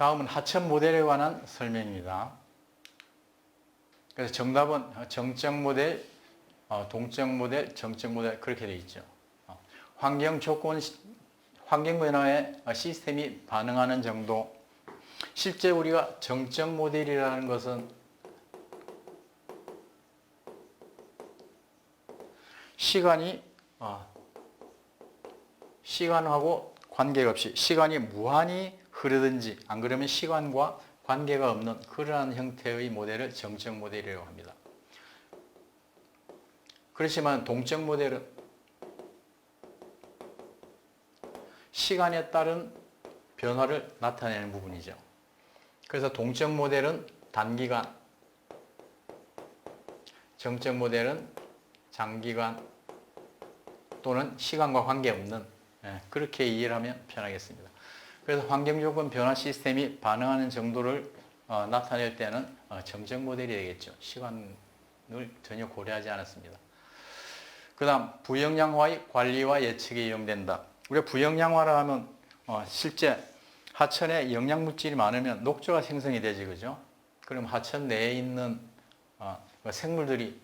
다음은 하천 모델에 관한 설명입니다. 그래서 정답은 정적 모델, 어, 동적 모델, 정적 모델 그렇게 되어 있죠. 어, 환경 조건, 시- 환경 변화에 어, 시스템이 반응하는 정도. 실제 우리가 정적 모델이라는 것은 시간이 어, 시간하고 관계가 없이 시간이 무한히 흐르든지 안 그러면 시간과 관계가 없는 그러한 형태의 모델을 정적 모델이라고 합니다. 그렇지만 동적 모델은 시간에 따른 변화를 나타내는 부분이죠. 그래서 동적 모델은 단기간, 정적 모델은 장기간 또는 시간과 관계없는 예, 그렇게 이해를 하면 편하겠습니다. 그래서 환경조건 변화 시스템이 반응하는 정도를 어, 나타낼 때는 어, 정적 모델이 되겠죠. 시간을 전혀 고려하지 않았습니다. 그 다음 부영양화의 관리와 예측에 이용된다. 우리가 부영양화라 하면 어, 실제 하천에 영양물질이 많으면 녹조가 생성이 되지 그죠? 그럼 하천 내에 있는 어, 그 생물들이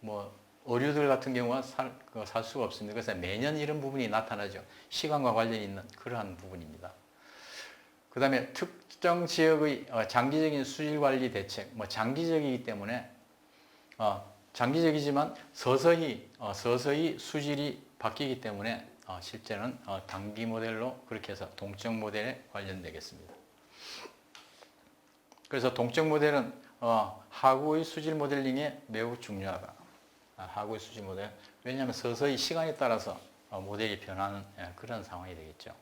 뭐 어류들 같은 경우는 살, 그살 수가 없습니다. 그래서 매년 이런 부분이 나타나죠. 시간과 관련이 있는 그러한 부분입니다. 그 다음에 특정 지역의 어, 장기적인 수질 관리 대책, 뭐 장기적이기 때문에 어, 장기적이지만 서서히 어, 서서히 수질이 바뀌기 때문에 어, 실제는 어, 단기 모델로 그렇게 해서 동적 모델에 관련되겠습니다. 그래서 동적 모델은 어, 하구의 수질 모델링에 매우 중요하다. 아, 하구의 수질 모델. 왜냐하면 서서히 시간에 따라서 어, 모델이 변하는 예, 그런 상황이 되겠죠.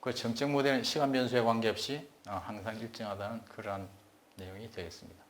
그 정적 모델은 시간 변수에 관계없이 어, 항상 일정하다는 그러한 내용이 되겠습니다.